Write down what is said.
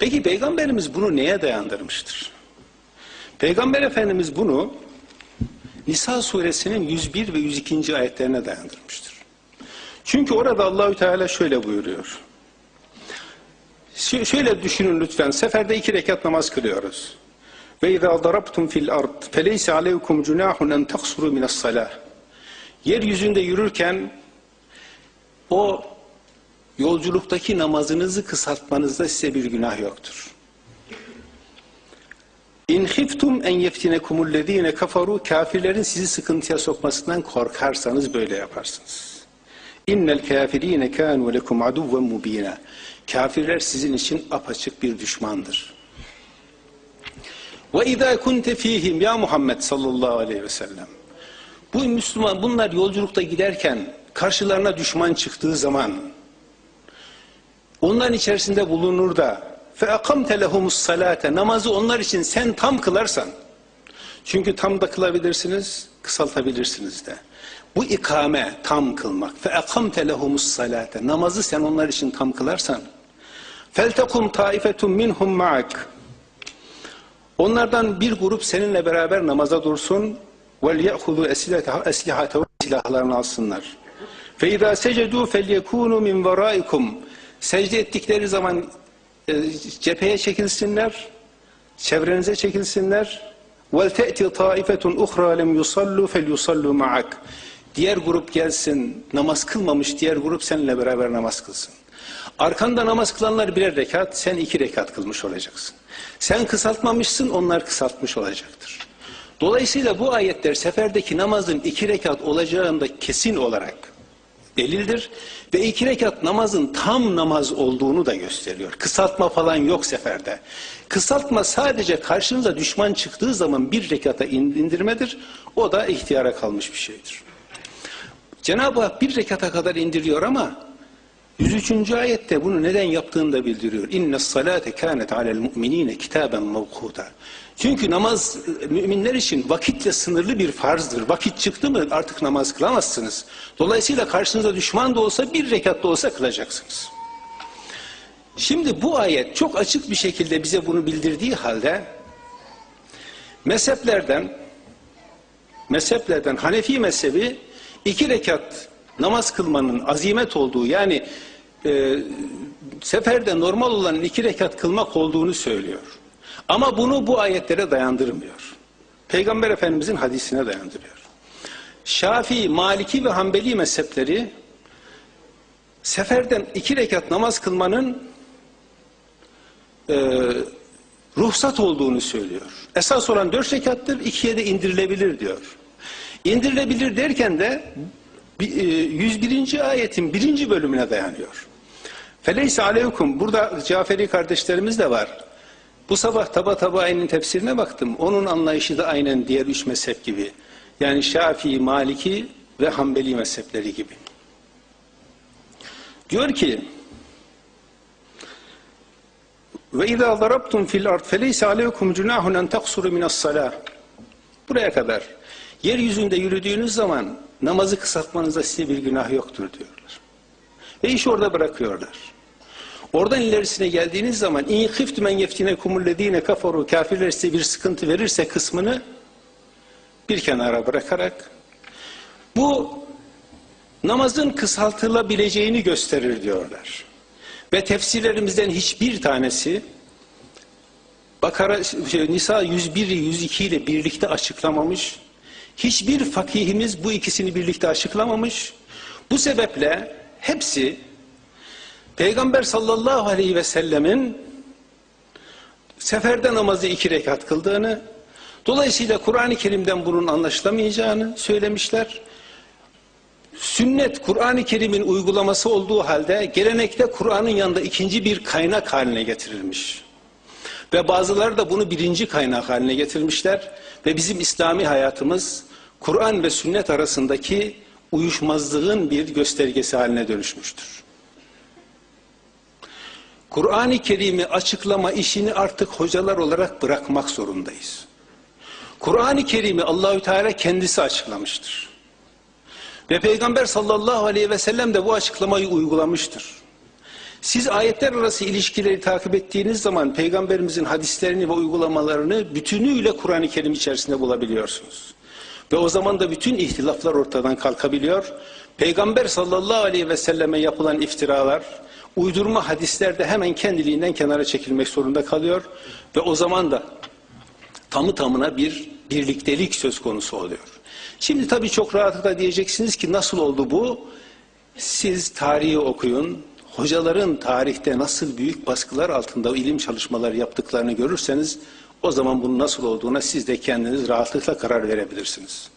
Peki Peygamberimiz bunu neye dayandırmıştır? Peygamber Efendimiz bunu Nisa suresinin 101 ve 102. ayetlerine dayandırmıştır. Çünkü orada Allahü Teala şöyle buyuruyor. Şöyle düşünün lütfen. Seferde iki rekat namaz kılıyoruz. Ve izâ darabtum fil ard feleyse aleykum cunahun en taksuru salah. Yeryüzünde yürürken o yolculuktaki namazınızı kısaltmanızda size bir günah yoktur. İn khiftum en yeftинekumullezine kafaru kafirlerin sizi sıkıntıya sokmasından korkarsanız böyle yaparsınız. İnnel kafirine kanu lekum aduven mubina. Kafirler sizin için apaçık bir düşmandır. Ve izâ kunte fîhim ya Muhammed sallallahu aleyhi ve sellem. Bu Müslüman bunlar yolculukta giderken karşılarına düşman çıktığı zaman onların içerisinde bulunur da akamte lehumus salate namazı onlar için sen tam kılarsan çünkü tam da kılabilirsiniz kısaltabilirsiniz de. Bu ikame tam kılmak akamte lehumus salate namazı sen onlar için tam kılarsan feltekum taifetun minhum ma'ak onlardan bir grup seninle beraber namaza dursun ya'hudu eslihatehu silahlarını alsınlar. İzâ secedû felyekûnû min verâikum secde ettikleri zaman e, cepheye çekilsinler, çevrenize çekilsinler. وَلْتَأْتِ طَائِفَةٌ اُخْرَى لَمْ يُصَلُّوا فَلْيُصَلُّوا مَعَكَ Diğer grup gelsin, namaz kılmamış diğer grup seninle beraber namaz kılsın. Arkanda namaz kılanlar birer rekat, sen iki rekat kılmış olacaksın. Sen kısaltmamışsın, onlar kısaltmış olacaktır. Dolayısıyla bu ayetler seferdeki namazın iki rekat olacağında kesin olarak delildir. Ve iki rekat namazın tam namaz olduğunu da gösteriyor. Kısaltma falan yok seferde. Kısaltma sadece karşınıza düşman çıktığı zaman bir rekata indirmedir. O da ihtiyara kalmış bir şeydir. Cenab-ı Hak bir rekata kadar indiriyor ama 103. ayette bunu neden yaptığını da bildiriyor. İnne salate kânet alel mu'minîne kitaben mevkuta. Çünkü namaz müminler için vakitle sınırlı bir farzdır. Vakit çıktı mı artık namaz kılamazsınız. Dolayısıyla karşınıza düşman da olsa bir rekat da olsa kılacaksınız. Şimdi bu ayet çok açık bir şekilde bize bunu bildirdiği halde mezheplerden mezheplerden Hanefi mezhebi iki rekat namaz kılmanın azimet olduğu yani e, seferde normal olan iki rekat kılmak olduğunu söylüyor. Ama bunu bu ayetlere dayandırmıyor. Peygamber Efendimizin hadisine dayandırıyor. Şafii, Maliki ve Hanbeli mezhepleri seferden iki rekat namaz kılmanın e, ruhsat olduğunu söylüyor. Esas olan dört rekattır, ikiye de indirilebilir diyor. İndirilebilir derken de 101. ayetin birinci bölümüne dayanıyor. Feleyse aleykum burada Caferi kardeşlerimiz de var. Bu sabah Taba Tabayi'nin tefsirine baktım. Onun anlayışı da aynen diğer üç mezhep gibi. Yani Şafii, Maliki ve Hanbeli mezhepleri gibi. Diyor ki ve izâ darabtum fil ard feleyse aleykum cunahun en taksuru minas salah. Buraya kadar. Yeryüzünde yürüdüğünüz zaman namazı kısaltmanızda size bir günah yoktur diyorlar. Ve işi orada bırakıyorlar. Oradan ilerisine geldiğiniz zaman in khiftum en yeftinakumulledine kafaru kafirler size bir sıkıntı verirse kısmını bir kenara bırakarak bu namazın kısaltılabileceğini gösterir diyorlar. Ve tefsirlerimizden hiçbir tanesi Bakara şey, Nisa 101 102 ile birlikte açıklamamış. Hiçbir fakihimiz bu ikisini birlikte açıklamamış. Bu sebeple hepsi Peygamber sallallahu aleyhi ve sellemin seferde namazı iki rekat kıldığını, dolayısıyla Kur'an-ı Kerim'den bunun anlaşılamayacağını söylemişler. Sünnet Kur'an-ı Kerim'in uygulaması olduğu halde gelenekte Kur'an'ın yanında ikinci bir kaynak haline getirilmiş. Ve bazıları da bunu birinci kaynak haline getirmişler ve bizim İslami hayatımız Kur'an ve sünnet arasındaki uyuşmazlığın bir göstergesi haline dönüşmüştür. Kur'an-ı Kerim'i açıklama işini artık hocalar olarak bırakmak zorundayız. Kur'an-ı Kerim'i Allahü Teala kendisi açıklamıştır. Ve Peygamber sallallahu aleyhi ve sellem de bu açıklamayı uygulamıştır. Siz ayetler arası ilişkileri takip ettiğiniz zaman peygamberimizin hadislerini ve uygulamalarını bütünüyle Kur'an-ı Kerim içerisinde bulabiliyorsunuz. Ve o zaman da bütün ihtilaflar ortadan kalkabiliyor. Peygamber sallallahu aleyhi ve selleme yapılan iftiralar, uydurma hadisler de hemen kendiliğinden kenara çekilmek zorunda kalıyor. Ve o zaman da tamı tamına bir birliktelik söz konusu oluyor. Şimdi tabii çok rahatlıkla diyeceksiniz ki nasıl oldu bu? Siz tarihi okuyun, hocaların tarihte nasıl büyük baskılar altında ilim çalışmaları yaptıklarını görürseniz o zaman bunun nasıl olduğuna siz de kendiniz rahatlıkla karar verebilirsiniz.